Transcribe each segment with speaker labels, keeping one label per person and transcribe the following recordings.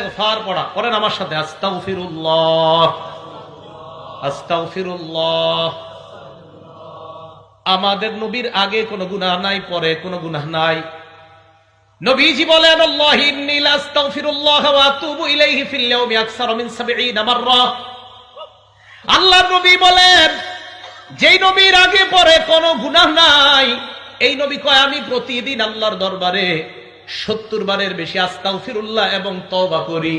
Speaker 1: ইস্তেগফার পড়া। করেন আমার সাথে আমাদের নবীর আগে কোনো গুনাহ নাই, পরে কোনো গুনাহ নাই। নবীজি বলেন, আল্লাহি ইন্নী আস্তাগফিরুল্লাহ ওয়া আতুবু ইলাইহি ফিল ইয়াউমি আকসার 70 মাররা। আল্লাহর নবী বলেন, যেই নবীর আগে পরে কোনো গুনাহ নাই। এই নবী কয়, আমি প্রতিদিন আল্লাহর দরবারে সত্তর বারের বেশি আস্তাগফিরুল্লাহ এবং তওবা করি।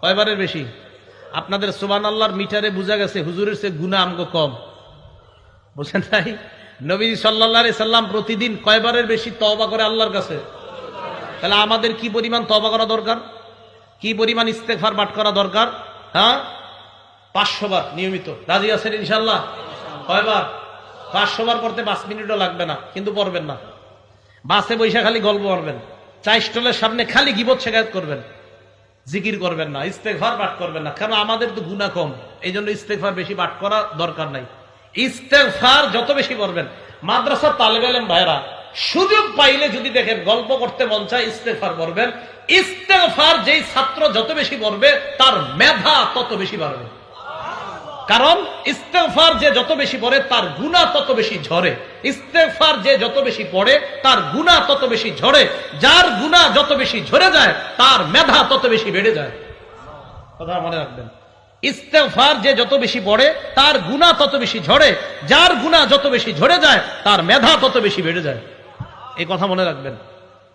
Speaker 1: কয়বারের বেশি? আপনাদের সুবান আল্লাহর মিটারে বোঝা গেছে, হুজুরের সে গুনাহ আমগো কম। বুঝেন নাই? নবী সাল্লাহ সাল্লাম প্রতিদিন কয়বারের বেশি তওবা করে আল্লাহর কাছে? তাহলে আমাদের কি পরিমাণ তবা করা দরকার? কি পরিমাণ ইস্তেফার পাঠ করা দরকার? হ্যাঁ? পাঁচশো বার, নিয়মিত। রাজি আছেন ইনশাল্লাহ কয়বার পাঁচশো বার করতে পাঁচ মিনিটও লাগবে না, কিন্তু পড়বেন না। বাসে বৈশা খালি গল্প করবেন। চা স্টলের সামনে খালি গিবত শেখায়ত করবেন। জিকির করবেন না ইস্তেফার পাঠ করবেন না, কারণ আমাদের তো গুণা কম। এই জন্য ইস্তেফার বেশি পাঠ করা দরকার নাই। ইস্তেফার যত বেশি করবেন মাদ্রাসার তালেব ভাইরা সুযোগ পাইলে যদি দেখেন গল্প করতে মন চায় ইস্তেফার করবেন। ইস্তেফার যেই ছাত্র যত বেশি পড়বে, তার মেধা তত বেশি বাড়বে। কারণ ইস্তেফার যে যত বেশি পড়ে, তার গুণা তত বেশি ঝরে। ইস্তেফার যে যত বেশি পড়ে, তার গুণা তত বেশি ঝরে। যার গুণা যত বেশি ঝরে যায়, তার মেধা তত বেশি বেড়ে যায়। কথা মনে রাখবেন। ইস্তেফার যে যত বেশি পড়ে, তার গুণা তত বেশি ঝরে। যার গুণা যত বেশি ঝরে যায়, তার মেধা তত বেশি বেড়ে যায়। এই কথা মনে রাখবেন।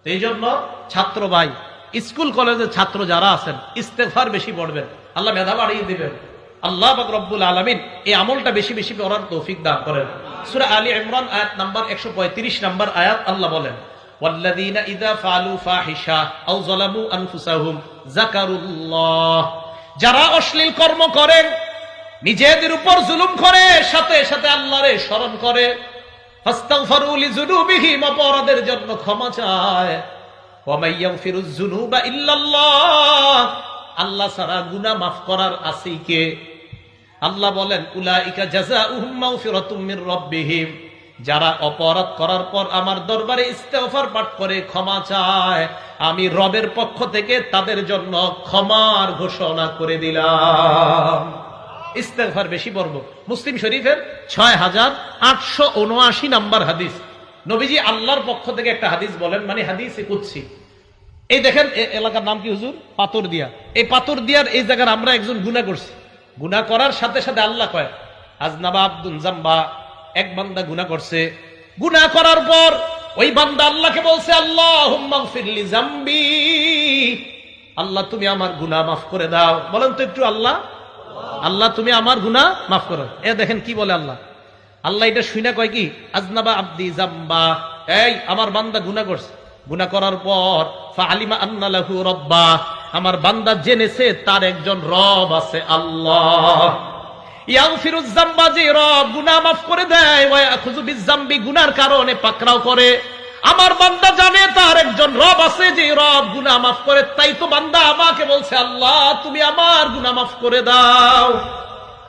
Speaker 1: এই জন্য ছাত্র ভাই, স্কুল কলেজের ছাত্র যারা আছেন ইস্তেফার বেশি পড়বেন। আল্লাহ মেধা বাড়িয়ে দিবেন। আল্লাহ পাক রব্বুল আলমিন এই আমলটা বেশি বেশি পড়ার তৌফিক দান করেন সুরা আলী ইমরান আয়াত নাম্বার একশো পঁয়ত্রিশ নাম্বার আয়াত আল্লাহ বলেন والذين إذا فعلوا فاحشة أو ظلموا أنفسهم ذكروا الله যারা অশ্লীল কর্ম করে নিজেদের উপর জুলুম করে সাথে সাথে আল্লাহরে স্মরণ করে ফাস্তাগফারু লিযুনুবিহিম অপরাধের জন্য ক্ষমা চায় ওয়া মাইয়াগফিরুয যুনুবা ইল্লাল্লাহ আল্লাহ ছাড়া গুনাহ মাফ করার আছে কে আল্লাহ বলেন যারা অপরাধ করার পর আমার দরবারে ইস্তেগফার পাঠ করে, ক্ষমা চায়, আমি রবের পক্ষ থেকে তাদের জন্য ক্ষমার ঘোষণা করে দিলাম। ইস্তেগফার বেশি পর্ব মুসলিম শরীফের ছয় হাজার আটশো উনআশি নাম্বার হাদিস। নবীজি আল্লাহর পক্ষ থেকে একটা হাদিস বলেন মানে হাদিস কুৎসি এই দেখেন এলাকার নাম কি হুজুর? পাথর দিয়া এই পাথর দিয়ার এই জায়গার আমরা একজন গুণা করছি গুণা করার সাথে সাথে আল্লাহ কয়, আজনাবা আব্দুল জাম্বা, এক বান্দা গুণা করছে। গুণা করার পর ওই বান্দা আল্লাহকে বলছে আল্লাহ ফিরলি জাম্বি। আল্লাহ, তুমি আমার গুনাহ মাফ করে দাও। বলেন তো একটু আল্লাহ। আল্লাহ, তুমি আমার গুনাহ মাফ করো। এ দেখেন কি বলে আল্লাহ। আল্লাহ এটা শুনে কয় কি, আজনাবা আব্দি জাম্বা, এই আমার বান্দা গুনাহ করছে। গুনাহ করার পর ফালিমা আন্না রব্বা। আমার বান্দা জেনেছে, তার একজন রব আছে, আল্লাহ। আমার বান্দা জানে, তার একজন রব আছে, যে রব মাফ করে, তাই তো বান্দা আমাকে বলছে, আল্লাহ, তুমি আমার মাফ করে দাও।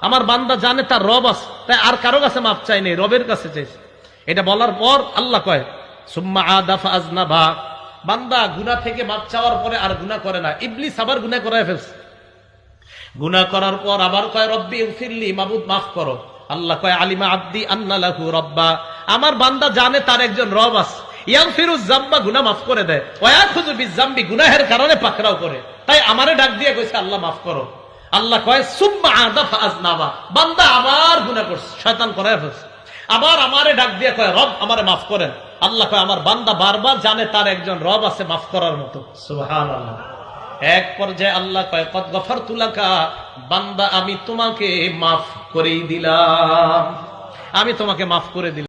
Speaker 1: আমার বান্দা জানে, তার রব আছে, তাই আর কারও কাছে মাফ চাই নেই, রবের কাছে চাইছে। এটা বলার পর আল্লাহ কয়, সুম্মা আদাফা আজনাবা। বান্দা গুনাহ থেকে মাফ চাওয়ার পরে আর গুনাহ করে না। ইবলিস আবার গুনাহ করায় ফেলছে। গুনাহ করার পর আবার কয়, রব্বি ফিরলি মাবুদ, মাফ করো। আল্লাহ কয়, আলিমা আব্দি আন্না লাহু রব্বা। আমার বান্দা জানে তার একজন রব আছে। ইয়াং ফিরুজ জাম্বা গুনাহ মাফ করে দেয়। ওয়া খুজু বিজাম্বি গুনাহের কারণে পাকড়াও করে। তাই আমারে ডাক দিয়ে কইছে, আল্লাহ, মাফ করো। আল্লাহ কয়, সুম্মা আদাফা আজনাবা। বান্দা আবার গুনাহ করছে, শয়তান করায় ফেলছে। আবার আমারে ডাক দিয়ে কয় রব আমারে মাফ করেন। আল্লাহ কয় আমার বান্দা বারবার জানে তার একজন রব আছে মাফ করার মতো। এক পর্যায়ে আল্লাহ কয় কত গফার তুলাকা বান্দা আমি তোমাকে মাফ করেই দিলাম। আমি তোমাকে মাফ করে দিলাম।